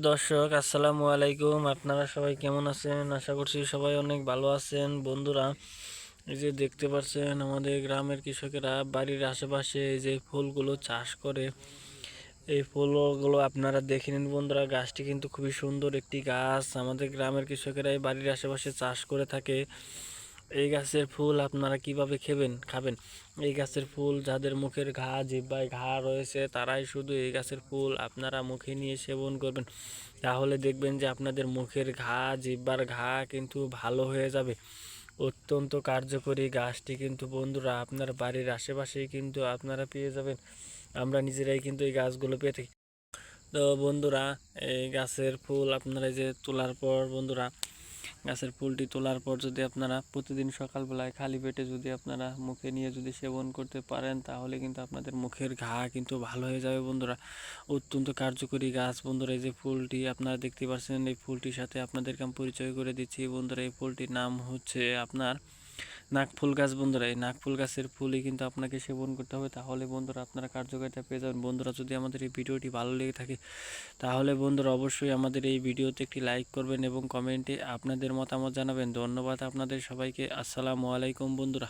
দর্শক, আসসালামু আলাইকুম। আপনারা সবাই কেমন আছেন? আশা করছি সবাই অনেক ভালো আছেন। বন্ধুরা, এই যে দেখতে পাচ্ছেন আমাদের গ্রামের কৃষকেরা বাড়ির আশেপাশে এই যে ফুলগুলো চাষ করে। এই ফুলগুলো আপনারা দেখে নিন বন্ধুরা, গাছটি কিন্তু খুবই সুন্দর একটি গাছ। আমাদের গ্রামের কৃষকেরা এই বাড়ির আশেপাশে চাষ করে থাকে। এই গাছের ফুল আপনারা কীভাবে খেবেন, খাবেন? এই গাছের ফুল যাদের মুখের ঘা, জিব্বায় ঘা রয়েছে, তারাই শুধু এই গাছের ফুল আপনারা মুখে নিয়ে সেবন করবেন। তাহলে দেখবেন যে আপনাদের মুখের ঘা, জিব্বার ঘা কিন্তু ভালো হয়ে যাবে। অত্যন্ত কার্যকরী গাছটি কিন্তু বন্ধুরা আপনার বাড়ির আশেপাশেই কিন্তু আপনারা পেয়ে যাবেন। আমরা নিজেরাই কিন্তু এই গাছগুলো পেয়ে থাকি। তো বন্ধুরা, এই গাছের ফুল আপনারা যে তোলার পর বন্ধুরা গাছের ফুলটি তোলার পর যদি আপনারা প্রতিদিন সকালবেলায় খালি পেটে যদি আপনারা মুখে নিয়ে যদি সেবন করতে পারেন, তাহলে কিন্তু আপনাদের মুখের ঘা কিন্তু ভালো হয়ে যাবে বন্ধুরা। অত্যন্ত কার্যকরী গাছ বন্ধুরা, এই যে ফুলটি আপনারা দেখতে পাচ্ছেন এই ফুলটির সাথে আপনাদেরকে আমি পরিচয় করে দিচ্ছি বন্ধুরা, এই ফুলটির নাম হচ্ছে আপনার নাকফুল গাছ বন্ধুরা, এই নাকফুল গাছের ফুলই কিন্তু আপনাকে সেবন করতে হবে। তাহলে বন্ধুরা আপনারা কার্যকারিতা পেয়ে যাবেন। বন্ধুরা, যদি আমাদের এই ভিডিওটি ভালো লেগে থাকে, তাহলে বন্ধুরা অবশ্যই আমাদের এই ভিডিওতে একটি লাইক করবেন এবং কমেন্টে আপনাদের মতামত জানাবেন। ধন্যবাদ আপনাদের সবাইকে। আসসালামু আলাইকুম বন্ধুরা।